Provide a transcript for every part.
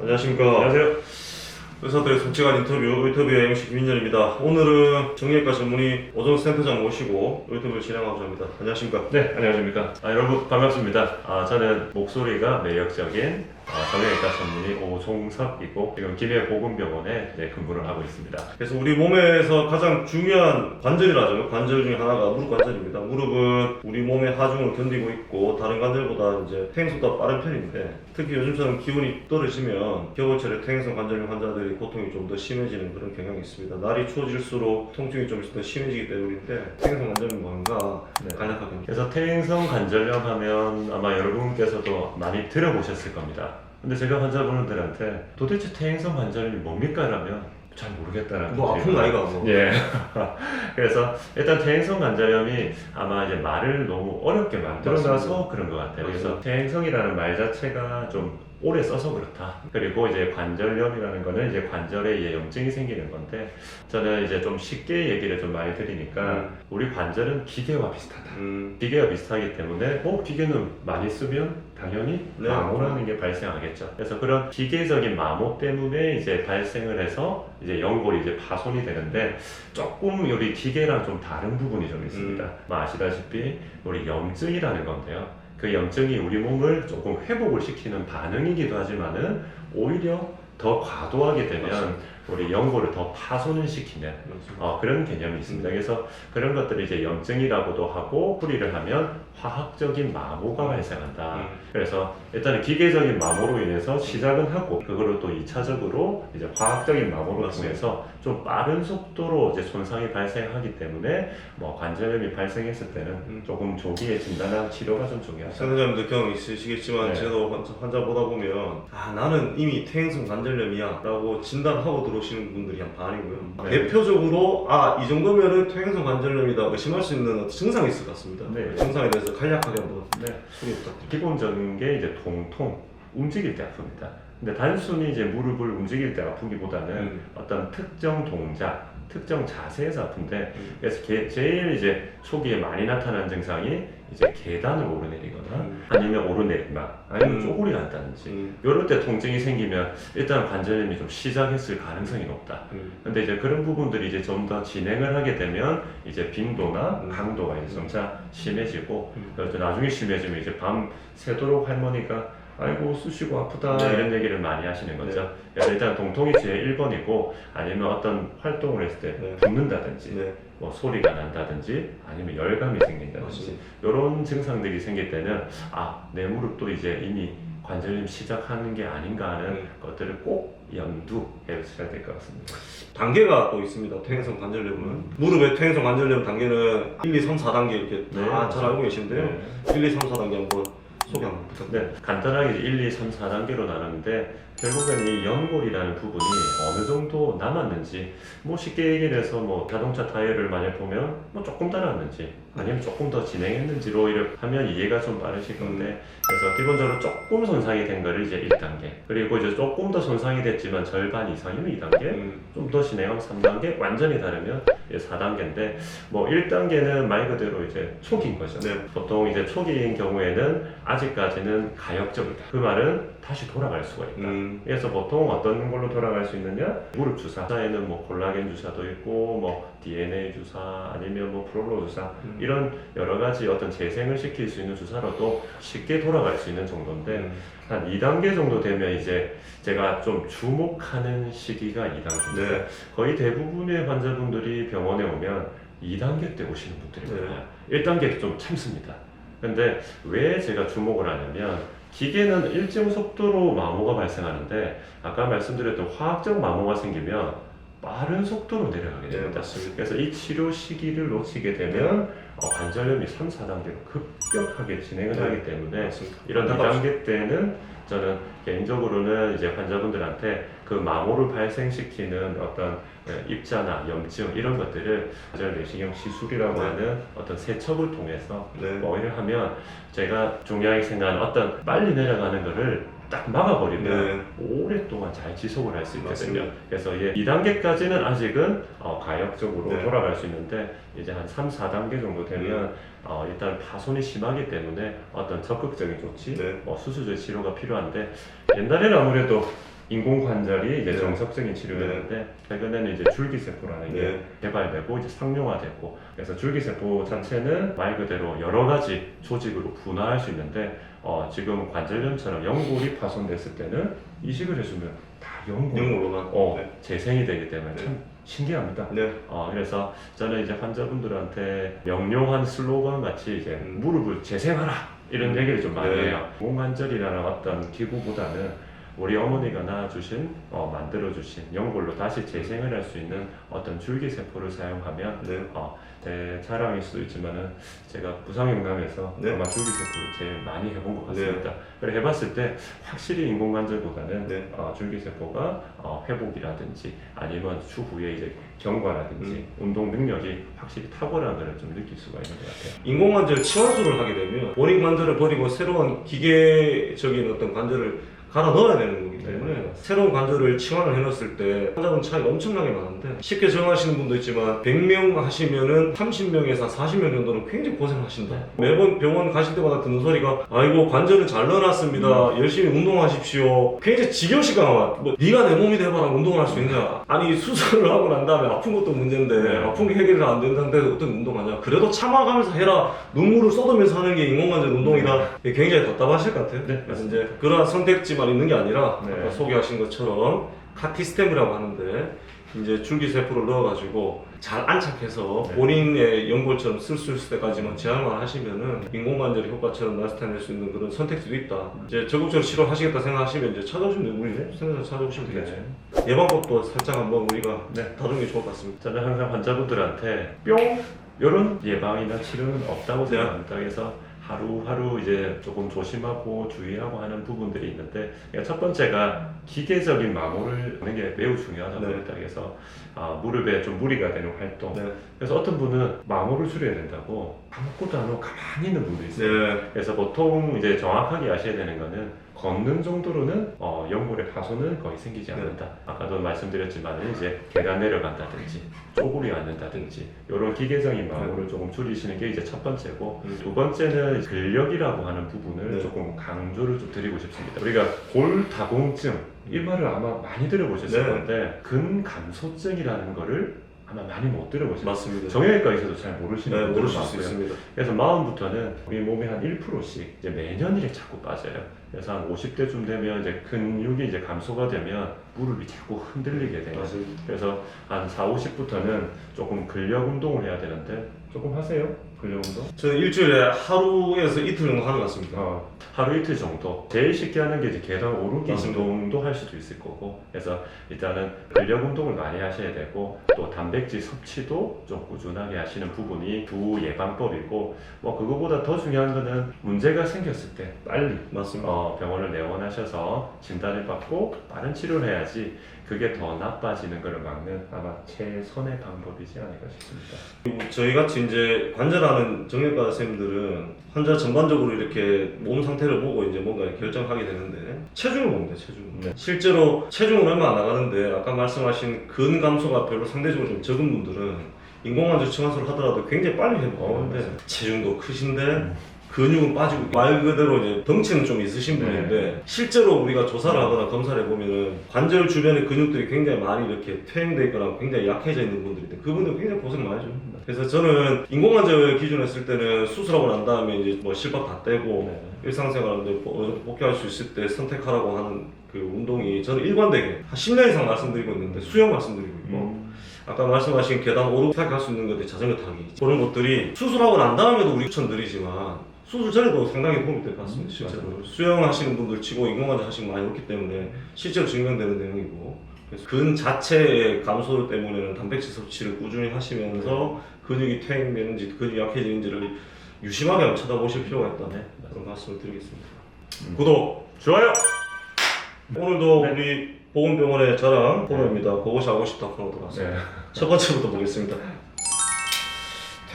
안녕하십니까. 안녕하세요. 의사들의 솔직한 인터뷰, 의터뷰의 MC 김민현입니다. 오늘은 정형외과 전문의 오정 센터장 모시고 의터뷰를 진행하고자 합니다. 안녕하십니까. 네, 안녕하십니까. 아, 여러분 반갑습니다. 아, 저는 목소리가 매력적인 아, 정형외과 전문의 오종석이고 지금 김해보건병원에 네, 근무를 하고 있습니다. 그래서 우리 몸에서 가장 중요한 관절이라죠. 관절 중에 하나가 무릎 관절입니다. 무릎은 우리 몸의 하중을 견디고 있고 다른 관절보다 이제 퇴행속도가 빠른 편인데 특히 요즘처럼 기온이 떨어지면 겨울철에 퇴행성 관절염 환자들이 고통이 좀 더 심해지는 그런 경향이 있습니다. 날이 추워질수록 통증이 좀 더 심해지기 때문인데 퇴행성 관절염 뭔가 네. 간략하게 그래서 퇴행성 관절염 하면 아마 여러분께서도 많이 들어보셨을 겁니다. 근데 제가 환자분들한테 도대체 퇴행성 관절염이 뭡니까? 라면 잘 모르겠다라는 뭐 아픈. 거 아이가 뭐. 예. 그래서 일단 퇴행성 관절염이 아마 이제 말을 너무 어렵게 만들어놔서 맞습니다. 그런 것 같아요. 그래서 맞습니다. 퇴행성이라는 말 자체가 좀 오래 써서 그렇다. 그리고 이제 관절염이라는 거는 이제 관절에 이제 염증이 생기는 건데 저는 이제 좀 쉽게 얘기를 좀 많이 드리니까 음. 우리 관절은 기계와 비슷하다. 음, 기계와 비슷하기 때문에 뭐 기계는 많이 쓰면 당연히 네. 마모라는 게 발생하겠죠. 그래서 그런 기계적인 마모 때문에 이제 발생을 해서 이제 연골이 이제 파손이 되는데 조금 우리 기계랑 좀 다른 부분이 좀 있습니다. 음. 뭐 아시다시피 우리 염증이라는 건데요. 그 염증이 우리 몸을 조금 회복을 시키는 반응이기도 하지만은 오히려 더 과도하게 되면 맞습니다. 우리 연골을 더 파손을 시키는 맞습니다. 어, 그런 개념이 있습니다. 그래서 그런 것들을 이제 염증이라고도 하고 풀이를 하면 화학적인 마모가 발생한다. 음. 그래서 일단은 기계적인 마모로 인해서 시작은 하고 그거를 또 2차적으로 이제 화학적인 마모로. 통해서 좀 빠른 속도로 이제 손상이 발생하기 때문에 뭐 관절염이 발생했을 때는 음. 조금 조기에 진단한 치료가 좀 중요하다. 선생님들 경험 있으시겠지만 네. 저도 환자, 환자 보다 보면 아 나는 이미 퇴행성 관절염이야 라고 진단하고 들어 오시는 분들이 한 반이고요 네. 대표적으로 아 이 정도면은 퇴행성 관절염이다 의심할 수 있는 증상이 있을 것 같습니다 네. 증상에 대해서 간략하게 한번 네. 소개 부탁드립니다 기본적인 게 이제 통통 움직일 때 아픕니다. 근데 단순히 이제 무릎을 움직일 때 아프기보다는 음. 어떤 특정 동작, 특정 자세에서 아픈데 음. 그래서 게- 제일 이제 초기에 많이 나타나는 증상이 이제 계단을 오르내리거나 음. 아니면 오르내리막 아니면 음. 쪼그리 간다든지 음, 이럴 때 통증이 생기면 일단 관절염이 좀 시작했을 가능성이 높다. 음. 근데 이제 그런 부분들이 이제 좀 더 진행을 하게 되면 이제 빈도나 음. 강도가 이제 점차 심해지고 음. 그래서 나중에 심해지면 이제 밤 새도록 할머니가 아이고 쑤시고 아프다 네. 이런 얘기를 많이 하시는 거죠. 그래서 일단 동통이 제일 1번이고 아니면 어떤 활동을 했을 때 네. 붓는다든지 네 뭐 소리가 난다든지 아니면 열감이 생긴다든지 이런 증상들이 생길 때는 아 내 무릎도 이제 이미 관절염 시작하는 게 아닌가 하는 음. 것들을 꼭 염두해 주셔야 될 것 같습니다. 단계가 또 있습니다 퇴행성 관절염은 무릎의 퇴행성 관절염 단계는 1, 2, 3, 4단계 이렇게 네. 다잘 알고 계신데요 네. 1, 2, 3, 4단계 한번 한번 부탁드립니다. 네, 간단하게 1, 2, 3, 4단계로 나누는데 결국엔 이 연골이라는 부분이 어느 정도 남았는지 뭐 쉽게 얘기를 해서 뭐 자동차 타이어를 만약 보면 뭐 조금 달았는지 아니면 조금 더 진행했는지로 이렇게 하면 이해가 좀 빠르실 건데 그래서 기본적으로 조금 손상이 된 거를 이제 1단계 그리고 이제 조금 더 손상이 됐지만 절반 이상이면 2단계 음, 좀 더 진행하면 3단계 완전히 다르면 이제 4단계인데 뭐 1단계는 말 그대로 이제 초기인 거죠 네. 보통 이제 초기인 경우에는 아직까지는 가역적이다. 그 말은 다시 돌아갈 수가 있다. 음, 그래서 보통 어떤 걸로 돌아갈 수 있느냐? 무릎 주사. 주사에는 뭐 콜라겐 주사도 있고, 뭐 DNA 주사, 아니면 뭐 프롤로 주사 음. 이런 여러 가지 어떤 재생을 시킬 수 있는 주사로도 쉽게 돌아갈 수 있는 정도인데 음. 한 2단계 정도 되면 이제 제가 좀 주목하는 시기가 2단계입니다. 네. 거의 대부분의 환자분들이 병원에 오면 2단계 때 오시는 분들이 네. 많아요. 1단계도 좀 참습니다. 근데 왜 제가 주목을 하냐면 기계는 일정 속도로 마모가 발생하는데 아까 말씀드렸던 화학적 마모가 생기면 빠른 속도로 내려가게 네, 됩니다. 맞습니다. 그래서 이 치료 시기를 놓치게 되면 어, 관절염이 3, 4단계로 급격하게 진행을 네. 하기 때문에 맞습니다. 이런 안타깝습니다. 2단계 때는 저는 개인적으로는 이제 환자분들한테 그 마모를 발생시키는 어떤 예, 입자나 염증 이런 것들을 관절 내시경 시술이라고 네. 하는 어떤 세척을 통해서 네. 뭐 이를 하면 제가 중요하게 생각하는 어떤 빨리 내려가는 거를 딱 막아버리면 네. 오랫동안 잘 지속을 할 수 있거든요. 맞습니다. 그래서 예, 2단계까지는 아직은 어, 가역적으로 네. 돌아갈 수 있는데 이제 한 3, 4단계 정도 되면 어, 일단 파손이 심하기 때문에 어떤 적극적인 조치, 네. 뭐 수술적 치료가 필요한데 옛날에는 아무래도 인공 관절이 이제 네. 정석적인 치료였는데 최근에는 이제 줄기세포라는 게 네. 개발되고 이제 상용화됐고 그래서 줄기세포 자체는 말 그대로 여러 가지 조직으로 분화할 수 있는데 어, 지금 관절염처럼 연골이 파손됐을 때는 이식을 해주면 다 연골 영어로만. 어, 네. 재생이 되기 때문에 네. 참 신기합니다. 네. 어, 그래서 저는 이제 환자분들한테 명료한 슬로건 같이 이제 음. 무릎을 재생하라 이런 음. 얘기를 좀 많이 네. 해요. 공관절이라는 어떤 기구보다는 우리 어머니가 낳아주신 어, 만들어주신 연골로 다시 재생을 할 수 있는 어떤 줄기세포를 사용하면 네. 어, 제 자랑일 수도 있지만은 제가 부상영남에서 네. 아마 줄기세포를 제일 많이 해본 것 같습니다. 그래 해봤을 때 확실히 인공관절보다는 네. 어, 줄기세포가 어, 회복이라든지 아니면 추후에 이제 경과라든지 음. 운동 능력이 확실히 탁월한 걸 좀 느낄 수가 있는 것 같아요. 인공관절 치환술을 하게 되면 본인 관절을 버리고 새로운 기계적인 어떤 관절을 갈아 넣어야 되는 거기 때문에 네. 새로운 관절을 치환을 해놨을 때 환자분 차이가 엄청나게 많은데 쉽게 정하시는 분도 있지만 100명 하시면은 30명에서 40명 정도는 굉장히 고생하신다. 네. 매번 병원 가실 때마다 듣는 소리가 아이고 관절은 잘 넣어놨습니다. 음. 열심히 운동하십시오. 굉장히 지겨시가 와. 뭐, 네가 내 몸이 돼봐라. 운동을 할 수 있냐? 아니 수술을 하고 난 다음에 아픈 것도 문제인데 네. 아픈 게 해결이 안 된 상태에서 어떻게 운동하냐? 그래도 참아가면서 해라. 눈물을 쏟으면서 하는 게 인공관절 운동이다. 굉장히 답답하실 것 같아요. 네, 그래서 이제 그러한 선택지만 있는 게 아니라 네. 아까 소개하신 것처럼 카티스템이라고 하는데 이제 줄기세포를 넣어가지고 잘 안착해서 네. 본인의 연골처럼 쓸 수 있을 때까지만 제한만 하시면은 인공관절 효과처럼 나타낼 수 있는 그런 선택지도 있다. 이제 적극적으로 치료하시겠다 생각하시면 이제 찾아오시면 우리 센터 찾아오시면 되겠죠. 예방법도 살짝 한번 우리가 네. 다루는 게 좋을 것 같습니다. 저는 항상 환자분들한테 뿅 이런 예방이나 치료는 없다고 네. 생각합니다. 그래서 하루하루 이제 조금 조심하고 주의하고 하는 부분들이 있는데 그러니까 첫 번째가 기계적인 마모를 하는 게 매우 중요하다고 네. 봅니다. 그래서 아, 무릎에 좀 무리가 되는 활동. 네. 그래서 어떤 분은 마모를 줄여야 된다고 아무것도 안 하고 가만히 있는 분도 있어요. 네. 그래서 보통 이제 정확하게 아셔야 되는 거는 걷는 정도로는 어, 연골의 파손은 거의 생기지 않는다. 아까도 말씀드렸지만 이제 계단 내려간다든지 쪼그리 앉는다든지 이런 기계적인 마모를 조금 줄이시는 게 이제 첫 번째고 음. 두 번째는 근력이라고 하는 부분을 네. 조금 강조를 좀 드리고 싶습니다. 우리가 골다공증 이 말을 아마 많이 들어보셨을 네. 건데 근감소증이라는 거를 아마 많이 못 들어보셨어요. 맞습니다. 정형외과에서도 잘 모르시는 네, 분들 모르실 수 많고요. 있습니다. 그래서 마음부터는 우리 몸에 한 1%씩 이제 매년 이렇게 자꾸 빠져요. 그래서 한 50대쯤 되면 이제 근육이 이제 감소가 되면 무릎이 자꾸 흔들리게 돼요. 맞습니다. 그래서 한 4, 50부터는 조금 근력 운동을 해야 되는데 조금 하세요? 근력 운동? 저는 일주일에 하루에서 이틀 정도 하는 것 같습니다. 어, 하루 이틀 정도. 제일 쉽게 하는 게 이제 계단 오르기 맞습니다. 운동도 할 수도 있을 거고. 그래서 일단은 근력 운동을 많이 하셔야 되고 또 단백질 섭취도 좀 꾸준하게 하시는 부분이 두 예방법이고 뭐 그거보다 더 중요한 거는 문제가 생겼을 때 빨리 맞습니다. 어, 병원을 내원하셔서 진단을 받고 빠른 치료를 해야지 그게 더 나빠지는 것을 막는 아마 최선의 방법이지 않을까 싶습니다. 그리고 저희 같이 이제 관절하는 정형외과 선생님들은 환자 전반적으로 이렇게 몸 상태를 보고 이제 뭔가 결정하게 되는데 체중을 봅니다 체중 네. 실제로 체중은 얼마 안 나가는데 아까 말씀하신 근 감소가 별로 상대적으로 좀 적은 분들은 인공관절 치환술을 하더라도 굉장히 빨리 어, 회복하는데 맞아요. 체중도 크신데 음. 근육은 빠지고 말 그대로 이제 덩치는 좀 있으신 네. 분인데 실제로 우리가 조사를 하거나 검사를 해보면은 관절 주변의 근육들이 굉장히 많이 이렇게 퇴행돼 있거나 굉장히 약해져 있는 분들인데 그분들 굉장히 고생 많이 줍니다. 그래서 저는 인공관절 기준 했을 때는 수술하고 난 다음에 이제 뭐 실밥 다 떼고 네. 일상생활하는데 뭐 어느 정도 복귀할 수 있을 때 선택하라고 하는 그 운동이 저는 일관되게 한 10년 이상 말씀드리고 있는데 수영 말씀드리고 있고 음. 아까 말씀하신 계단 오르 탈수 있는 것들 자전거 타기 그런 것들이 수술하고 난 다음에도 우리 추천드리지만 수술 전에도 상당히 도움이 될 것 같습니다 음, 실제로 수영하시는 분들 치고 인공관절 하시는 분 많이 없기 때문에 실제로 증명되는 내용이고 그래서 근 자체의 감소 때문에는 단백질 섭취를 꾸준히 하시면서 근육이 퇴행되는지 근육이 약해지는지를 유심하게 한번 쳐다보실 필요가 있다 네. 그런 말씀을 드리겠습니다 음. 구독 좋아요. 오늘도 네. 우리 보건병원의 자랑 코너입니다 그것이 알고 싶다 코너 들어갔습니다 네. 첫 번째부터 보겠습니다.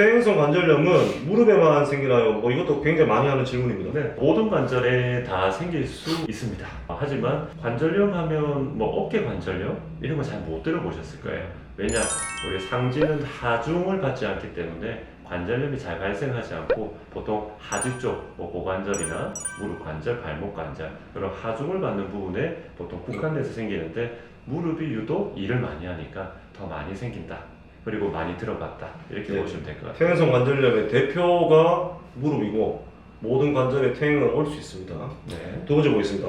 퇴행성 관절염은 무릎에만 생기나요? 뭐 이것도 굉장히 많이 하는 질문입니다. 네, 모든 관절에 다 생길 수 있습니다. 하지만 관절염 하면 뭐 어깨 관절염 이런 거 잘 못 들어보셨을 거예요. 왜냐, 우리 상지는 하중을 받지 않기 때문에 관절염이 잘 발생하지 않고 보통 하지 쪽, 뭐 고관절이나 무릎 관절, 발목 관절 그런 하중을 받는 부분에 보통 국한돼서 생기는데 무릎이 유독 일을 많이 하니까 더 많이 생긴다. 그리고 많이 들어갔다. 이렇게 네. 보시면 될 것 같아요. 퇴행성 관절염의 대표가 무릎이고 모든 관절에 퇴행은 올 수 있습니다. 네. 두 번째 보겠습니다.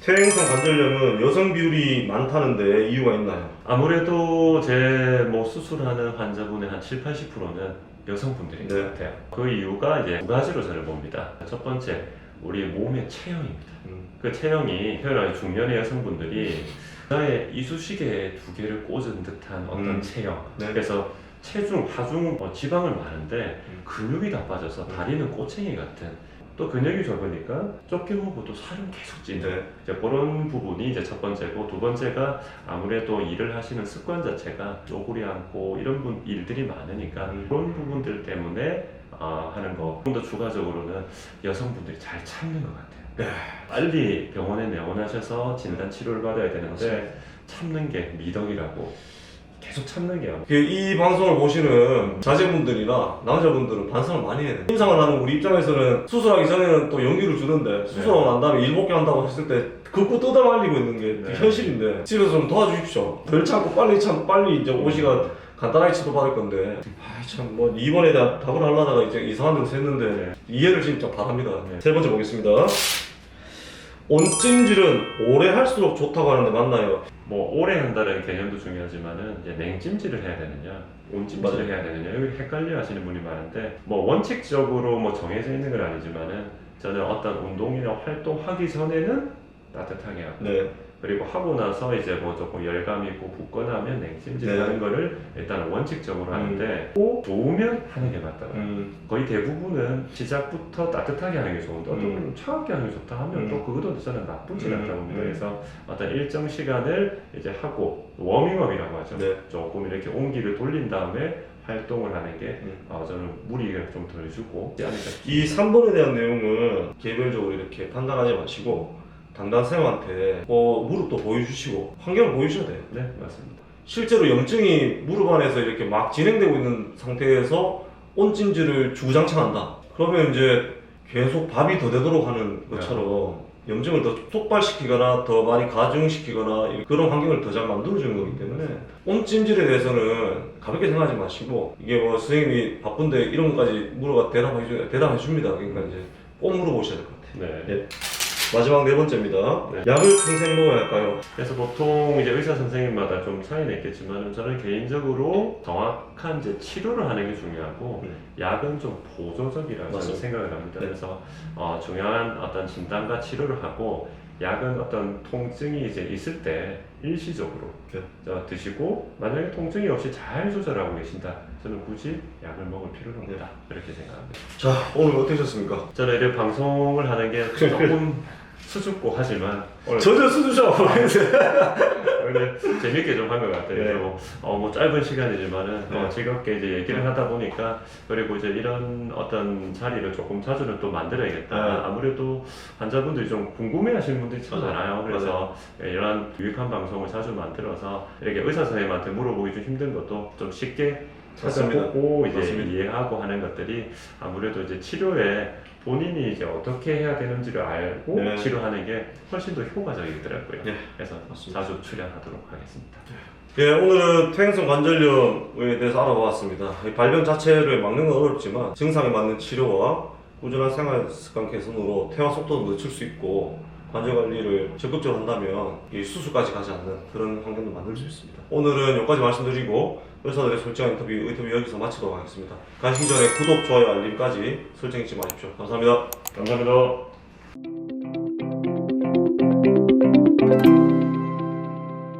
퇴행성 관절염은 여성 비율이 많다는데 이유가 있나요? 아무래도 제 뭐 수술하는 환자분의 한 7, 80%는 여성분들인 네. 것 같아요. 그 이유가 이제 두 가지로 저를 봅니다. 첫 번째, 우리 몸의 체형입니다. 음, 그 체형이 혈압 중년의 여성분들이 나의 이쑤시개 두 개를 꽂은 듯한 어떤 음. 체형. 네. 그래서 체중, 하중, 어, 지방은 많은데 음. 근육이 다 빠져서 음. 다리는 꼬챙이 같은 또 근육이 적으니까 보고 또 살은 계속 찌는 네. 이제 그런 부분이 이제 첫 번째고 두 번째가 아무래도 일을 하시는 습관 자체가 쪼그리 앉고 이런 분 일들이 많으니까 음. 그런 부분들 때문에 아, 하는 거. 좀 더 추가적으로는 여성분들이 잘 참는 것 같아요. 네. 빨리 병원에 내원하셔서 진단 치료를 받아야 되는데 맞습니다. 참는 게 미덕이라고 계속 참는 게 그이 방송을 보시는 자제분들이나 남자분들은 반성을 많이 해야 돼요. 임상을 하는 우리 입장에서는 수술하기 전에는 또 연기를 주는데 수술하고 난 다음에 일복귀 한다고 했을 때 긋고 뜯어 말리고 있는 게 네. 현실인데 집에서 좀 도와주십시오. 덜 참고 빨리 참 빨리 이제 오시가 간단하게 치료받을 건데 아이 참뭐 이번에 다 답을 하려다가 이제 이상한 데로 샜는데 네. 이해를 진짜 바랍니다. 네. 세 번째 보겠습니다. 온찜질은 오래 할수록 좋다고 하는데 맞나요? 뭐 오래 한다는 개념도 중요하지만은 이제 냉찜질을 해야 되느냐 온찜질을 맞아요. 해야 되느냐 여기 헷갈려 하시는 분이 많은데 뭐 원칙적으로 뭐 정해져 있는 건 아니지만은 저는 어떤 운동이나 활동하기 전에는 따뜻하게 하고 네. 그리고 하고 나서 이제 뭐 조금 열감 있고 붓거나 하면 냉찜질 네. 하는 거를 일단 원칙적으로 음. 하는데 꼭 좋으면 하는 게 맞다. 음, 거의 대부분은 시작부터 따뜻하게 하는 게 좋은데 어떤 음. 분은 차갑게 하는 게 좋다 하면 음. 또 그것도 저는 나쁘진 음. 않다고 봅니다. 음. 그래서 어떤 일정 시간을 이제 하고 워밍업이라고 하죠. 네. 조금 이렇게 온기를 돌린 다음에 활동을 하는 게 음. 어, 저는 무리가 좀 덜 주고 이 3번에 대한 내용은 개별적으로 이렇게 판단하지 마시고 당당 쌤한테 어, 무릎도 보여주시고 환경을 보여주셔야 돼요. 네 맞습니다. 실제로 염증이 무릎 안에서 이렇게 막 진행되고 있는 상태에서 온찜질을 주구장창 한다. 그러면 이제 계속 밥이 더 되도록 하는 것처럼 염증을 더 폭발시키거나 더 많이 가중시키거나 그런 환경을 더 잘 만들어주는 거기 때문에 온찜질에 대해서는 가볍게 생각하지 마시고 이게 뭐 선생님이 바쁜데 이런 것까지 물어봐 대답해 줍니다. 그러니까 이제 꼭 물어보셔야 될 것 같아요. 네. 마지막 네 번째입니다. 네. 약을 평생 먹어야 할까요? 그래서 보통 이제 의사 선생님마다 좀 차이는 있겠지만 저는 개인적으로 정확한 이제 치료를 하는 게 중요하고 음. 약은 좀 보조적이라고 저는. 생각을 합니다. 네. 그래서 어, 중요한 어떤 진단과 치료를 하고 약은 어떤 통증이 이제 있을 때 일시적으로 네. 저 드시고 만약에 통증이 없이 잘 조절하고 계신다. 저는 굳이 약을 먹을 필요는 네. 없다. 이렇게 생각합니다. 자 오늘 어떠셨습니까? 저는 이렇게 방송을 하는 게 조금 수줍고 하지만 전혀 수두죠. 오늘 재밌게 좀 한 것 같아요. 네. 뭐, 어, 뭐 짧은 시간이지만은 어, 네. 즐겁게 이제 얘기를 하다 보니까 그리고 이제 이런 어떤 자리를 조금 자주는 또 만들어야겠다. 네. 아무래도 환자분들이 좀 궁금해하시는 분들이 참. 많아요. 그래서 이런 유익한 방송을 자주 만들어서 이렇게 의사 선생님한테 물어보기 좀 힘든 것도 좀 쉽게 맞습니다. 찾아보고 이제 맞습니다. 이해하고 하는 것들이 아무래도 이제 치료에 본인이 이제 어떻게 해야 되는지를 알고 네. 치료하는 게 훨씬 더 효과적이더라고요. 네. 그래서 맞습니다. 자주 출연하도록 하겠습니다. 예, 오늘은 퇴행성 관절염에 대해서 알아보았습니다. 이 발병 자체를 막는 건 어렵지만 증상에 맞는 치료와 꾸준한 생활 습관 개선으로 퇴화 속도도 늦출 수 있고 관절 관리를 적극적으로 한다면 이 수술까지 가지 않는 그런 환경도 만들 수 있습니다. 오늘은 여기까지 말씀드리고 의사들의 솔직한 인터뷰, 인터뷰 여기서 마치도록 하겠습니다. 가시기 전에 구독, 좋아요, 알림까지 설정 잊지 마십시오. 감사합니다. 감사합니다.